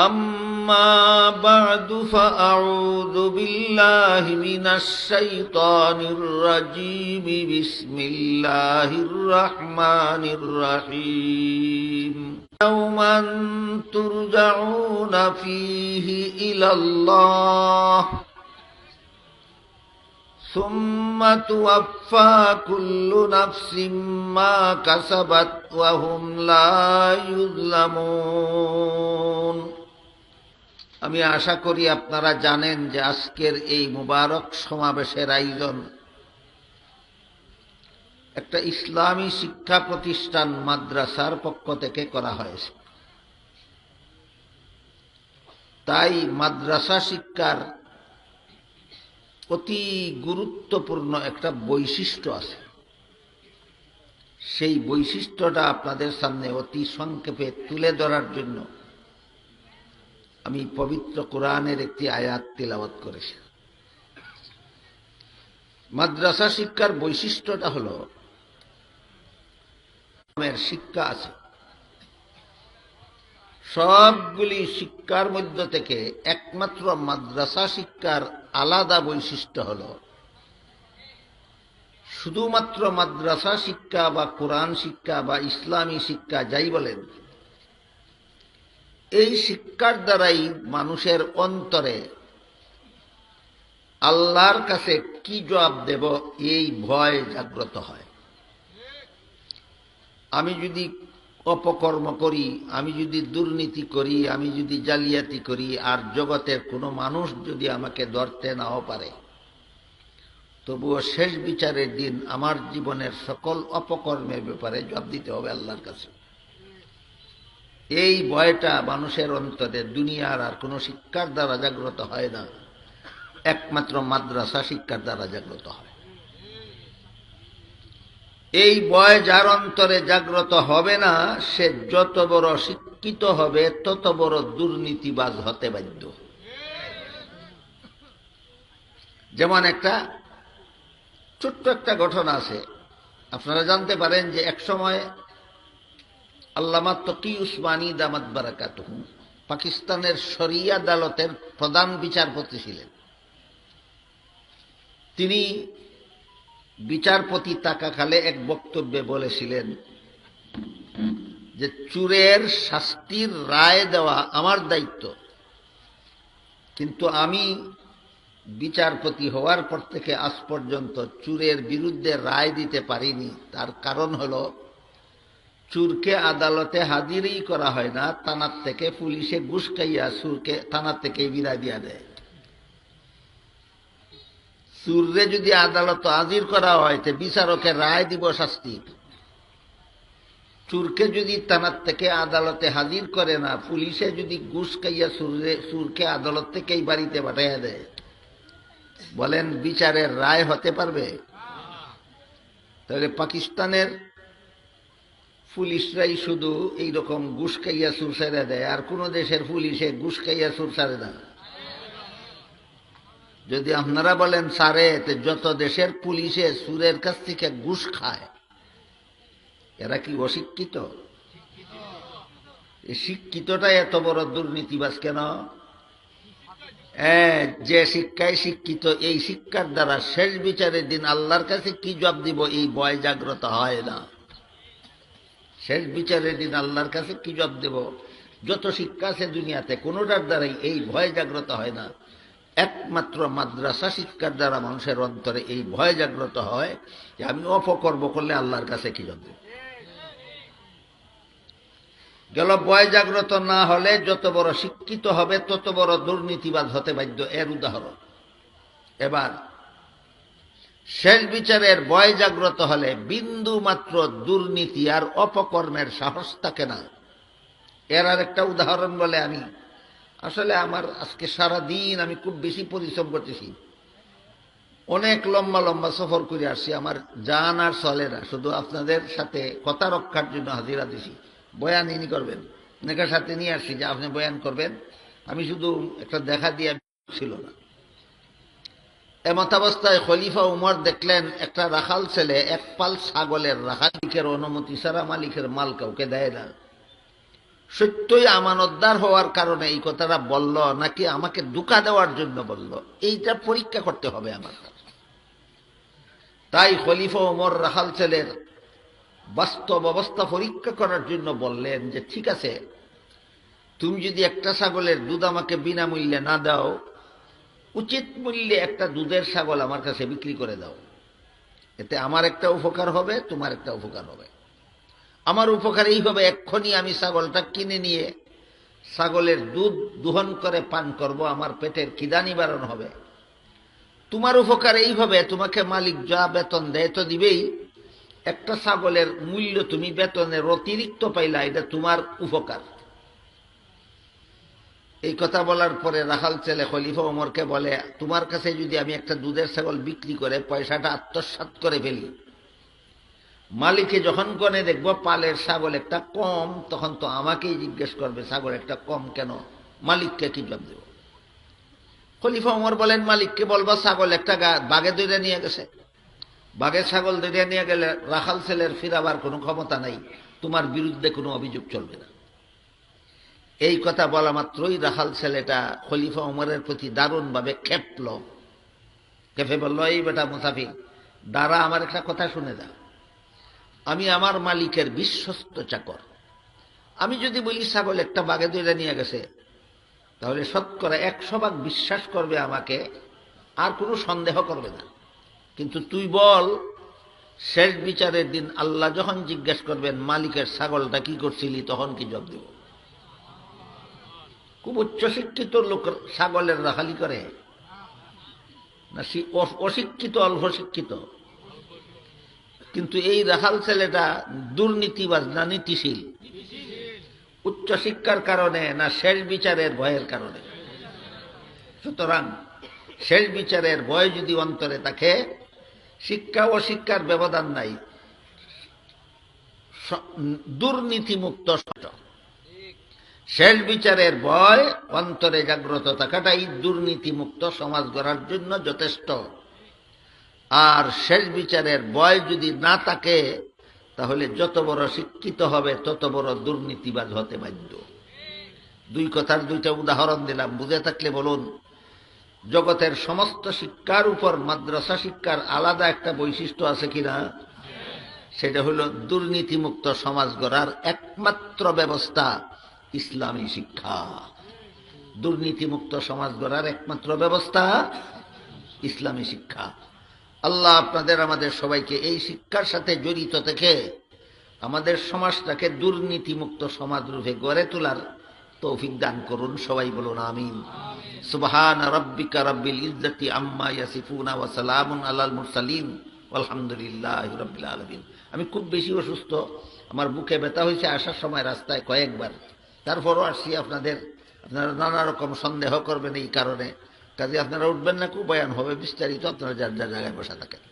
أما بعد فأعوذ بالله من الشيطان الرجيم. بسم الله الرحمن الرحيم. يوما ترجعون فيه إلى الله. ثم توفى كل نفس ما كسبت وهم لا يظلمون. আমি আশা করি আপনারা জানেন যে আজকের এই মুবারক সমাবেশের আয়োজন একটা ইসলামী শিক্ষা প্রতিষ্ঠান মাদ্রাসার পক্ষ থেকে করা হয়েছে। তাই মাদ্রাসা শিক্ষার অতি গুরুত্বপূর্ণ একটা বৈশিষ্ট্য আছে। সেই বৈশিষ্ট্যটা আপনাদের সামনে অতি সংক্ষেপে তুলে ধরার জন্য আমি পবিত্র কোরআনের একটি আয়াত তিলাবত করেছি। মাদ্রাসা শিক্ষার বৈশিষ্ট্যটা হল শিক্ষা আছে। সবগুলি শিক্ষার মধ্য থেকে একমাত্র মাদ্রাসা শিক্ষার আলাদা বৈশিষ্ট্য হল, শুধুমাত্র মাদ্রাসা শিক্ষা বা কোরআন শিক্ষা বা ইসলামী শিক্ষা যাই বলেন এই শিক্ষার দ্বারাই মানুষের অন্তরে আল্লাহর কাছে কি জবাব দেব, এই ভয় জাগ্রত হয়। আমি যদি অপকর্ম করি, আমি যদি দুর্নীতি করি, আমি যদি জালিয়াতি করি, আর জগতের কোনো মানুষ যদি আমাকে ধরতে নাও পারে, তবুও শেষ বিচারের দিন আমার জীবনের সকল অপকর্মের ব্যাপারে জবাব দিতে হবে আল্লাহর কাছে। এই ভয়টা মানুষের অন্তরে দুনিয়ার আর কোনো শিক্ষার দ্বারা জাগ্রত হয় না। একমাত্র মাদ্রাসা শিক্ষার দ্বারা জাগ্রত হয়। এই বয় যার অন্তরে জাগ্রত হবে না, সে যত বড় শিক্ষিত হবে, তত বড় দুর্নীতিবাজ হতে বাধ্য। যেমন একটা ছোট্ট একটা ঘটনা আছে। আপনারা জানতে পারেন যে এক সময় আল্লামা তকি উসমানী দামাত বারাকাত পাকিস্তানের শরিয়া আদালতের প্রধান বিচারপতি ছিলেন। তিনি বিচারপতি তাকাকালে এক বক্তব্যে বলেছিলেন যে, চুরের শাস্তির রায় দেওয়া আমার দায়িত্ব। কিন্তু আমি বিচারপতি হওয়ার পর থেকে আজ পর্যন্ত চুরের বিরুদ্ধে রায় দিতে পারিনি। তার কারণ হল চুরকে আদালতে হাজিরই করা হয় না, থানার থেকে পুলিশে ঘুষ খাইয়া চুরকে থানার থেকে বিদায় দিয়া দেয়। চুররে যদি আদালত হাজির করা হয়, তে বিচারকের রায় দিব শাস্তি। চুরকে যদি থানার থেকে আদালতে হাজির করে না, পুলিশে যদি ঘুষ খাইয়া সুরে চুরকে আদালত থেকেই বাড়িতে পাঠাইয়া দেয়। বলেন, বিচারের রায় হতে পারবে? তাহলে পাকিস্তানের পুলিশরাই শুধু এইরকম ঘুষ খাইয়া সুর ছেড়ে দেয়, আর কোন দেশের পুলিশে ঘুষ খাইয়া সুর ছাড়ে না। যদি আপনারা বলেন, সারে যত দেশের পুলিশে সুরের কাছ থেকে ঘুষ খায়, এরা কি অশিক্ষিত? শিক্ষিতটা এত বড় দুর্নীতিবাজ কেন? যে শিক্ষায় শিক্ষিত, এই শিক্ষার দ্বারা শেষ বিচারের দিন আল্লাহর কাছে কি জব দিব? এই বয় জাগ্রত হয় না। শেষ বিচারের দিন আল্লাহর কাছে কি জব দেব? যত শিক্ষা আছে দুনিয়াতে, কোনোটার দ্বারাই এই ভয় জাগ্রত হয় না। একমাত্র মাদ্রাসা শিক্ষার দ্বারা মানুষের অন্তরে এই ভয় জাগ্রত হয় যে আমি অপকর্ম করলে আল্লাহর কাছে কি জব দেব? গেল ভয় জাগ্রত না হলে যত বড় শিক্ষিত হবে, তত বড় দুর্নীতিবাদ হতে বাধ্য। এর উদাহরণ। এবার শেষ বিচারের ভয় জাগ্রত হলে বিন্দু মাত্র দুর্নীতি আর অপকর্মের সাহস থাকে না। এর আর একটা উদাহরণ বলে আমি, আসলে আমার আজকে সারা দিন আমি খুব বেশি পরিশ্রম করতেছি। অনেক লম্বা লম্বা সফর করে আসছি, আমার জান আর চলে না, শুধু আপনাদের সাথে কথা রক্ষার জন্য হাজিরা দিছি। বয়ান ইনি করবেন নেকার সাথে নিয়ে আসছি যে আপনি বয়ান করবেন। আমি শুধু একটা দেখা দিয়ে ছিল না। এমতাবস্থায় খলিফা উমর দেখলেন, একটা রাখাল ছেলে, এক পাল ছাগলের রাখালিকের অনুমতি ছাড়া মালিকের মাল কাউকে দেয় না। সত্যই আমানতদার হওয়ার কারণে এই কথাটা বলল, নাকি আমাকে দুকা দেওয়ার জন্য বলল? এইটা পরীক্ষা করতে হবে আমার। তাই খলিফা ওমর রাহাল ছেলের বাস্তব অবস্থা পরীক্ষা করার জন্য বললেন যে, ঠিক আছে, তুমি যদি একটা ছাগলের দুধ আমাকে বিনামূল্যে না দাও উচিত মূল্যে একটা দুধের ছাগল আমার কাছে বিক্রি করে দাও। এতে আমার একটা উপকার হবে, তোমার একটা উপকার হবে। আমার উপকার এই হবে এক্ষুনি আমি ছাগলটা কিনে নিয়ে, ছাগলের দুধ দুহন করে পান করব, আমার পেটের খিদা নিবারণ হবে। তোমার উপকার এই হবে, তোমাকে মালিক যা বেতন দেয় তো দিবেই। একটা ছাগলের মূল্য তুমি বেতনের অতিরিক্ত পাইলা, এটা তোমার উপকার। এই কথা বলার পরে রাখাল ছেলে খলিফা ওমরকে বলে, তোমার কাছে যদি আমি একটা দুধের ছাগল বিক্রি করে পয়সাটা আত্মসাৎ করে ফেলি, মালিকে যখন কনে দেখব পালের ছাগল একটা কম, তখন তো আমাকেই জিজ্ঞেস করবে, ছাগল একটা কম কেন? মালিককে কি জবাব দেব? খলিফা ওমর বলেন, মালিককে বলব, ছাগল একটা বাগে দৈরে নিয়ে গেছে। বাঘের ছাগল দৈরে নিয়ে গেলে রাখাল ছেলের ফিরাবার কোনো ক্ষমতা নাই, তোমার বিরুদ্ধে কোনো অভিযোগ চলবে না। এই কথা বলা মাত্রই রাখাল ছেলেটা খলিফা ওমরের প্রতি দারুণভাবে খেপল। খেপে বলল, এই বেটা মুসাফির দ্বারা আমার একটা কথা শুনে যা। আমি আমার মালিকের বিশ্বস্ত চাকর। আমি যদি বলি, ছাগল একটা বাগে দইরা নিয়ে গেছে, তাহলে শতকরা একশো ভাগ বিশ্বাস করবে আমাকে, আর কোনো সন্দেহ করবে না। কিন্তু তুই বল, শেষ বিচারের দিন আল্লাহ যখন জিজ্ঞেস করবেন, মালিকের ছাগলটা কি করছিলি, তখন কি জব দেব? খুব উচ্চশিক্ষিত লোক ছাগলের রাখালি করে। না অশিক্ষিত, অল্প শিক্ষিত। কিন্তু এই রাখাল ছেলেটা দুর্নীতিবাজ, না নীতিশীল। উচ্চশিক্ষার কারণে, না শেষ বিচারের ভয়ের কারণে। সুতরাং শেষ বিচারের ভয় যদি অন্তরে থাকে, শিক্ষা ও শিক্ষার ব্যবধান নাই। দুর্নীতিমুক্ত সমাজ। শেষ বিচারের ভয়, অন্তরে জাগ্রত থাকাটাই দুর্নীতিমুক্ত সমাজ গড়ার জন্য যথেষ্ট। আর শেষ বিচারের ভয় যদি না থাকে, তাহলে যত বড় শিক্ষিত হবে, তত বড় দুর্নীতিবাজ হতে বাধ্য। দুই কথার দুইটা উদাহরণ দিলাম, বুঝে থাকলে বলুন। জগতের সমস্ত শিক্ষার উপর মাদ্রাসা শিক্ষার আলাদা একটা বৈশিষ্ট্য আছে কিনা? সেটা হলো দুর্নীতিমুক্ত সমাজ গড়ার একমাত্র ব্যবস্থা ইসলামী শিক্ষা। দুর্নীতিমুক্ত সমাজ গড়ার একমাত্র ব্যবস্থা ইসলামী শিক্ষা। আল্লাহ আপনাদের, আমাদের সবাইকে এই শিক্ষার সাথে জড়িত থেকে আমাদের সমাজটাকে দুর্নীতিমুক্ত সমাজ রূপে গড়ে তোলার তৌফিক দান করুন। সবাই বলুন আমিন। সুবহান রাব্বিকা রাব্বিল ইজ্জতি আম্মা ইয়াসিফুনা ওয়া সালামুন আলাল মুরসালিন। আলহামদুলিল্লাহি রাব্বিল আলামিন। আমি খুব বেশি অসুস্থ। আমার বুকে ব্যথা হয়েছে, আসার সময় রাস্তায় কয়েকবার। তারপরও আসছি আপনাদের, আপনারা নানা রকম সন্দেহ করবেন এই কারণে। কাজে আপনারা উঠবেন না, খুব বয়ান হবে, বিস্তারিত আপনারা যার যার জায়গায় বসা থাকেন।